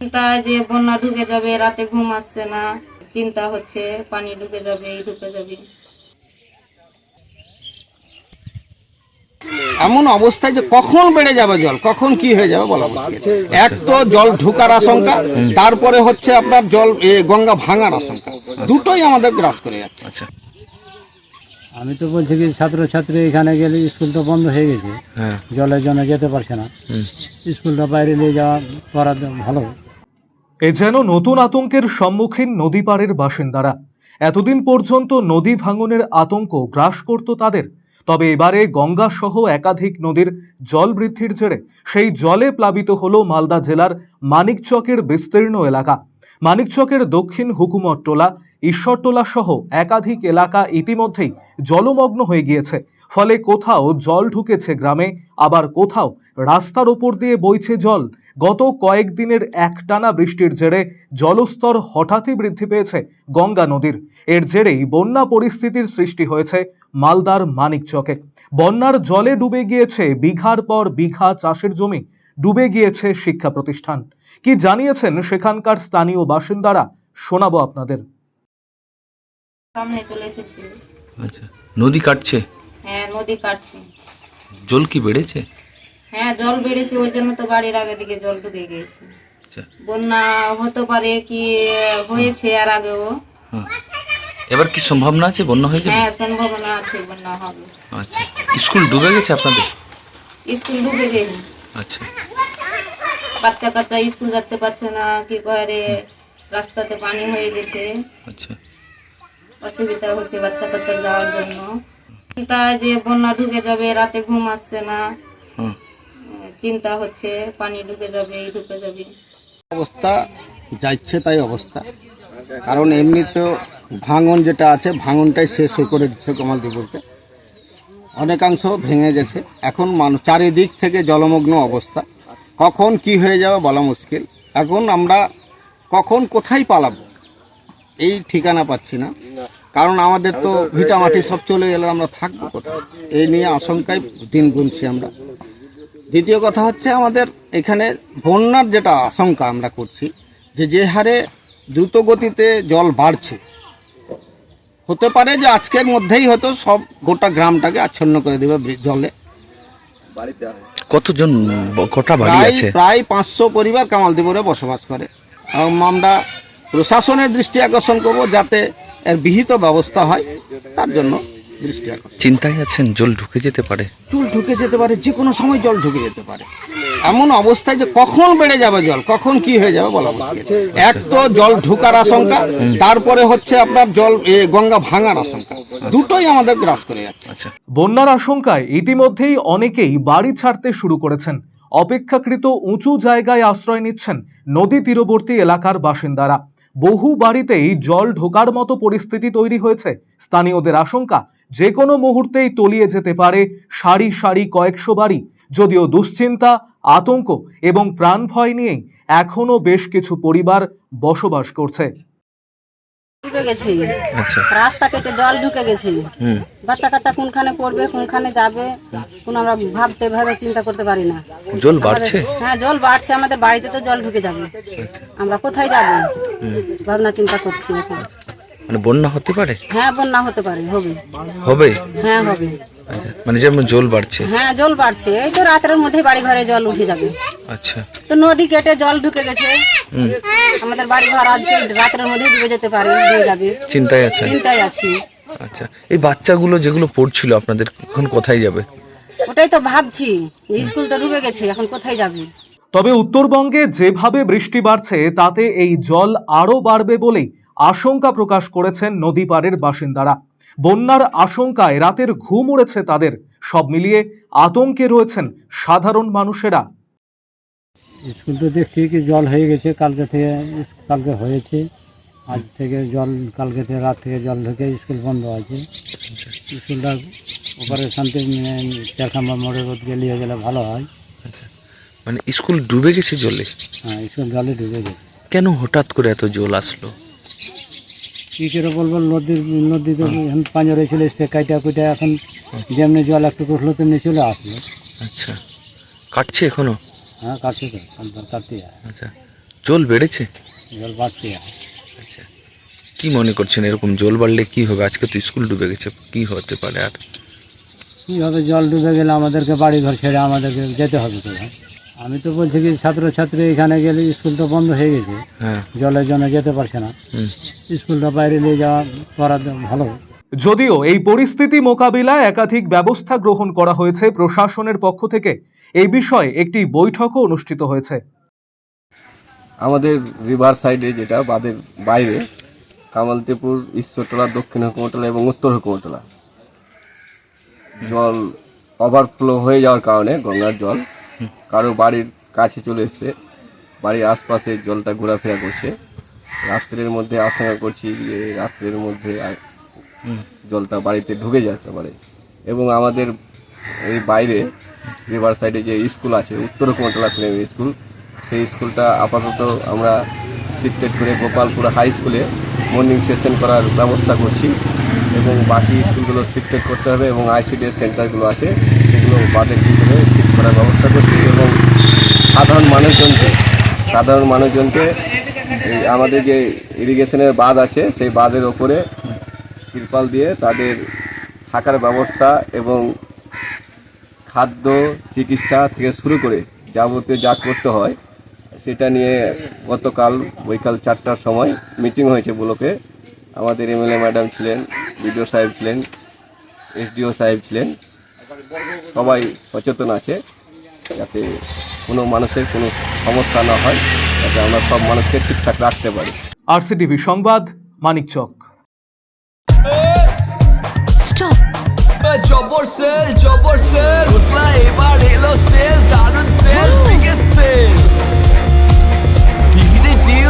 চিন্তা যে বন্যা ঢুকে যাবে রাতে ঘুম আসছে না। চিন্তা হচ্ছে পানি ঢুকে যাবে এই ঢুকে যাবে। এমন অবস্থায় যে কখন বেড়ে যাবে জল? কখন কি হয়ে যাবে বলা এক তো জল ঢুকার আশঙ্কা তারপরে হচ্ছে আপনার জল এ, গঙ্গা ভাঙার আশঙ্কা। দুটোই আমাদের গ্রাস করে যাচ্ছে। আচ্ছা। আমি তো বলছি কি ছাত্রছাত্রী এখানে গেলে স্কুল তো বন্ধ হয়ে গেছে। হ্যাঁ। জলের জন্য যেতে পারছে না। স্কুলটা বাইরে নিয়ে যাওয়া করা ভালো। এ যেন নতুন আতঙ্কের সম্মুখীন নদী পাড়ের বাসিন্দারা। এতদিন পর্যন্ত নদী ভাঙনের আতঙ্ক গ্রাস করত তাদের, তবে এবারে গঙ্গা সহ একাধিক নদীর জল বৃদ্ধির জেরে সেই জলে প্লাবিত হল মালদা জেলার মানিকচকের বিস্তীর্ণ এলাকা। মানিকচকের দক্ষিণ হুকুমট্টোলা ঈশ্বরটোলা সহ একাধিক এলাকা ইতিমধ্যেই জলমগ্ন হয়ে গিয়েছে। ফলে কোথাও জল ঢুকেছে গ্রামে আবার কোথাও রাস্তার ওপর দিয়ে বইছে জল। গত কয়েকদিনের একটানা বৃষ্টির জেরে জলস্তর হঠাৎই বৃদ্ধি পেয়েছে গঙ্গা নদীর। এর জেরেই বন্যা পরিস্থিতির সৃষ্টি হয়েছে মালদার মানিকচকে। বন্যার জলে ডুবে গিয়েছে বিঘার পর বিঘা চাষের জমি ডুবে গিয়েছে শিক্ষা প্রতিষ্ঠান। কি জানিয়েছেন সেখানকার স্থানীয় বাসিন্দারা শোনাবো আপনাদের। সামনে চলে এসেছে। আচ্ছা নদী কাটছে? হ্যাঁ নদী কাটছে। জল কি বেড়েছে? হ্যাঁ জল বেড়েছে ওই জন্য তো বাড়ির আগে দিকে জল ঢুকে গিয়েছে। আচ্ছা। বন্যা হতে পারে কি হয়েছে আর আগেও। এবার কি সম্ভাবনা আছে বন্যা হয়ে যাবে? হ্যাঁ সম্ভাবনা আছে বন্যা হবে। আচ্ছা। স্কুল ডুবে গেছে আপনাদের? স্কুল ডুবে গেছে। আচ্ছা। বাচ্চা কাচ্চা স্কুল যেতে পারছে না কি করে রাস্তাতে পানি হয়ে গেছে। আচ্ছা। অসুবিধা হচ্ছে বাচ্চা কাচ্চা যাওয়ার জন্য। চিন্তা যে বন্যা ঢুকে যাবে রাতে ঘুম আসছে না। চিন্তা হচ্ছে পানি ঢুকে যাবে ঢুকে যাবে। অবস্থা যাচ্ছে তাই অবস্থা। কারণ এমনিতেও ভাঙন যেটা আছে ভাঙনটাই শেষ হয়ে করে দিচ্ছে কমালদীপুরকে অনেকাংশ ভেঙে গেছে। এখন মানুষ চারিদিক থেকে জলমগ্ন অবস্থা। কখন কি হয়ে যাবে বলা মুশকিল। এখন আমরা কখন কোথায় পালাবো? এই ঠিকানা পাচ্ছি না। কারণ আমাদের তো ভিটা মাটি সব চলে গেলে আমরা থাকব কোথায়? এই নিয়ে আশঙ্কায় দিন গুনছি আমরা। দ্বিতীয় কথা হচ্ছে আমাদের এখানে বন্যার যেটা আশঙ্কা আমরা করছি যে যে হারে দ্রুত গতিতে জল বাড়ছে। হতে পারে যে আজকের মধ্যেই হয়তো সব গোটা গ্রামটাকে আচ্ছন্ন করে দেবে জলে। কতজন কটা বাড়ি প্রায় আছে? প্রায় পাঁচশো পরিবার কামালদীপুরে বসবাস করে। এবং আমরা প্রশাসনের দৃষ্টি আকর্ষণ করব যাতে এর বিহিত ব্যবস্থা হয় তার জন্য দৃষ্টি আকর্ষণ। চিন্তায় আছেন জল ঢুকে যেতে পারে। জল ঢুকে যেতে পারে যে কোনো সময় জল ঢুকে যেতে পারে। এমন অবস্থায় যে কখন বেড়ে যাবে জল কখন কি হয়ে যাবে বলা মুশকিল। এক তো জল ঢুকার আশঙ্কা তারপরে হচ্ছে আপনার জল এ, গঙ্গা ভাঙার আশঙ্কা। দুটোই আমাদের গ্রাস করে যাচ্ছে। আচ্ছা। বন্যার আশঙ্কায় ইতিমধ্যেই অনেকেই বাড়ি ছাড়তে শুরু করেছেন। অপেক্ষাকৃত উঁচু জায়গায় আশ্রয় নিচ্ছেন নদী তীরবর্তী এলাকার বাসিন্দারা। বহু বাড়িতেই জল ঢোকার মতো পরিস্থিতি তৈরি হয়েছে। স্থানীয়দের আশঙ্কা যে কোনো মুহূর্তেই তলিয়ে যেতে পারে সারি সারি কয়েকশো বাড়ি। যদিও দুশ্চিন্তা, আতঙ্ক এবং প্রাণ ভয় নিয়েই এখনও বেশ কিছু পরিবার বসবাস করছে। ডুবে গেছি। আচ্ছা। রাস্তা কেটে জল ঢুকে গেছে। বাচ্চা কাচ্চা কোনখানে পড়বে কোনখানে যাবে কোন আমরা ভাবতে ভাবে চিন্তা করতে পারি না। জল বাড়ছে? হ্যাঁ জল বাড়ছে আমাদের বাড়িতে তো জল ঢুকে যাবে। আমরা কোথায় যাব? ভাবনা চিন্তা করছি এখন। মানে বন্যা হতে পারে? হ্যাঁ বন্যা হতে পারে হবে। হবে? হ্যাঁ হবে। আচ্ছা মানে যেমন জল বাড়ছে। হ্যাঁ জল বাড়ছে। এই তো রাতের মধ্যে বাড়ি ঘরে জল উঠে যাবে। আচ্ছা। তো নদী কেটে জল ঢুকে গেছে। আমাদের বাড়ি ঘর আজকে রাতের মধ্যে ডুবে যেতে পারে ডুবে যাবে। চিন্তায় আছেন? চিন্তায় আছি। আচ্ছা। এই বাচ্চাগুলো যেগুলো পড়ছিল আপনাদের এখন কোথায় যাবে? ওটাই তো ভাবছি। স্কুল তো ডুবে গেছে এখন কোথায় যাবে? তবে উত্তরবঙ্গে যেভাবে বৃষ্টি বাড়ছে তাতে এই জল আরও বাড়বে বলেই আশঙ্কা প্রকাশ করেছেন নদী পাড়ের বাসিন্দারা। বন্যার আশঙ্কায় রাতের ঘুম উড়েছে তাদের। সব মিলিয়ে আতঙ্কে রয়েছেন সাধারণ মানুষেরা। স্কুল তো দেখছি কি জল হয়ে গেছে কালকে থেকে কালকে হয়েছে। আজ থেকে জল কালকে থেকে রাত থেকে জল ঢুকে স্কুল বন্ধ আছে। স্কুলটা ওপারে শান্তি চারখাম্বা মোড়ের ওদিকে নিয়ে গেলে ভালো হয়। আচ্ছা মানে স্কুল ডুবে গেছে জলে? হ্যাঁ স্কুল জলে ডুবে গেছে। কেন হঠাৎ করে এত জল আসলো? কী করে বলব নদীর নদীতে এখন পাঁজরে চলে এসছে কাইটা কুইটা এখন যেমনি জল একটু উঠল তেমনি চলে আসলো। আচ্ছা। কাটছে এখনও? হ্যাঁ কাটছে তো কাটতে হয়। আচ্ছা। জল বেড়েছে? জল বাড়তে আচ্ছা। কি মনে করছেন এরকম জল বাড়লে কি হবে? আজকে তো স্কুল ডুবে গেছে কি হতে পারে আর? কীভাবে জল ডুবে গেলে আমাদেরকে বাড়ি ঘর ছেড়ে আমাদেরকে যেতে হবে কোথায়? আমি তো বলছি কি ছাত্রছাত্রী এখানে গেলে স্কুল তো বন্ধ হয়ে গেছে। হ্যাঁ। জলের জন্য যেতে পারছে না। স্কুলটা বাইরে নিয়ে যাওয়া করা ভালো। যদিও এই পরিস্থিতি মোকাবিলায় একাধিক ব্যবস্থা গ্রহণ করা হয়েছে প্রশাসনের পক্ষ থেকে এই বিষয়ে একটি বৈঠকও অনুষ্ঠিত হয়েছে। আমাদের রিভার সাইডে যেটা বাদের বাইরে কামালতেপুর ঈশ্বরতলা দক্ষিণ হুকুমতলা এবং উত্তর হুকুমতলা। জল ওভারফ্লো হয়ে যাওয়ার কারণে গঙ্গার জল কারও বাড়ির কাছে চলে এসছে। বাড়ির আশপাশে জলটা ঘোরাফেরা করছে। রাত্রের মধ্যে আশঙ্কা করছি যে রাত্রের মধ্যে জলটা বাড়িতে ঢুকে যেতে পারে। এবং আমাদের এই বাইরে রিভার সাইডে যে স্কুল আছে উত্তর কুমতলা প্রাইমারি স্কুল সেই স্কুলটা আপাতত আমরা শিফটেড করে গোপালপুর হাই স্কুলে মর্নিং সেশন করার ব্যবস্থা করছি। এবং বাকি স্কুলগুলো শিফটেড করতে হবে এবং আইসিডিএস সেন্টারগুলো আছে সেগুলো শিফট করার ব্যবস্থা করছি এবং সাধারণ মানুষজনকে সাধারণ মানুষজনকে আমাদের যে ইরিগেশনের বাঁধ আছে, সেই বাঁধের ওপরে তিরপাল দিয়ে তাদের থাকার ব্যবস্থা এবং খাদ্য চিকিৎসা থেকে শুরু করে যাবতীয় যা করতে হয়, সেটা নিয়ে গতকাল বৈকাল চারটার সময় মিটিং হয়েছে ব্লকে। আমাদের এমএলএ ম্যাডাম ছিলেন, বিডিও সাহেব ছিলেন, এসডিও সাহেব ছিলেন। সবাই সচেতন আছে যাতে কোনো মানুষের কোনো সমস্যা না হয় যাতে আমরা সব মানুষকে ঠিকঠাক রাখতে পারি। আরসিটিভি সংবাদ মানিক চক। জবর সেল জবর সেল ঘোষলা এবার এলো সেল দারুণ সেল বিগেস্ট সেল।